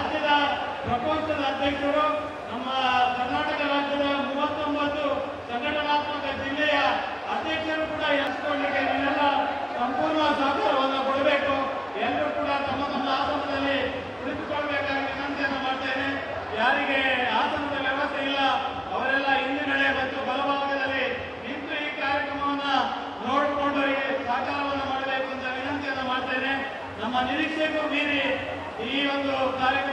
ರಾಜ್ಯದ ಪ್ರಕೋಷ್ಠದ ಅಧ್ಯಕ್ಷರು ನಮ್ಮ ಕರ್ನಾಟಕ ರಾಜ್ಯದ ಮೂವತ್ತೊಂಬತ್ತು ಸಂಘಟನಾತ್ಮಕ ಜಿಲ್ಲೆಯ ಅಧ್ಯಕ್ಷರು ಕೂಡ ಎನಿಸಿಕೊಳ್ಳಿಕ್ಕೆ ನೀವೆಲ್ಲ ಸಂಪೂರ್ಣ ಸಹಕಾರವನ್ನು ಕೊಡಬೇಕು ಎಲ್ಲರೂ ಕೂಡ ತಮ್ಮ ತಮ್ಮ ಆಸನದಲ್ಲಿ ಕುಳಿತುಕೊಳ್ಬೇಕಾಗಿ ವಿನಂತಿಯನ್ನು ಮಾಡ್ತೇನೆ. ಯಾರಿಗೆ ಆಸನದ ವ್ಯವಸ್ಥೆ ಇಲ್ಲ, ಅವರೆಲ್ಲ ಹಿಂದಿನಡೆ ಮತ್ತು ಬಲಭಾಗದಲ್ಲಿ ನಿಂತು ಈ ಕಾರ್ಯಕ್ರಮವನ್ನು ನೋಡಿಕೊಂಡು ಸಹಕಾರವನ್ನು ಮಾಡಬೇಕು ಅಂತ ವಿನಂತಿಯನ್ನು ಮಾಡ್ತೇನೆ. ನಮ್ಮ ನಿರೀಕ್ಷೆಗೂ ಮೀರಿ ಈ ಒಂದು ಕಾರ್ಯಕ್ರಮ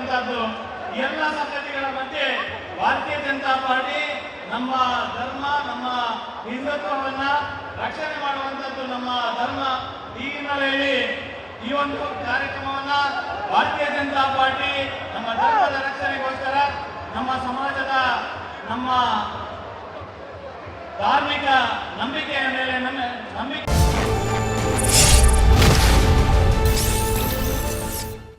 ಅಂತದ್ದು ಎಲ್ಲ ಸಂಗತಿಗಳ ಬಗ್ಗೆ ಭಾರತೀಯ ಜನತಾ ಪಾರ್ಟಿ ನಮ್ಮ ಧರ್ಮ, ನಮ್ಮ ಹಿಂದುತ್ವವನ್ನ ರಕ್ಷಣೆ ಮಾಡುವಂತದ್ದು ನಮ್ಮ ಧರ್ಮ. ಈ ಹಿನ್ನೆಲೆಯಲ್ಲಿ ಈ ಒಂದು ಕಾರ್ಯಕ್ರಮವನ್ನ ಭಾರತೀಯ ಜನತಾ ಪಾರ್ಟಿ ನಮ್ಮ ಧರ್ಮದ ರಕ್ಷಣೆಗೋಸ್ಕರ ನಮ್ಮ ಸಮಾಜದ, ನಮ್ಮ ಧಾರ್ಮಿಕ ನಂಬಿಕೆಯ ಮೇಲೆ ನಮ್ಮ ನಂಬಿಕೆ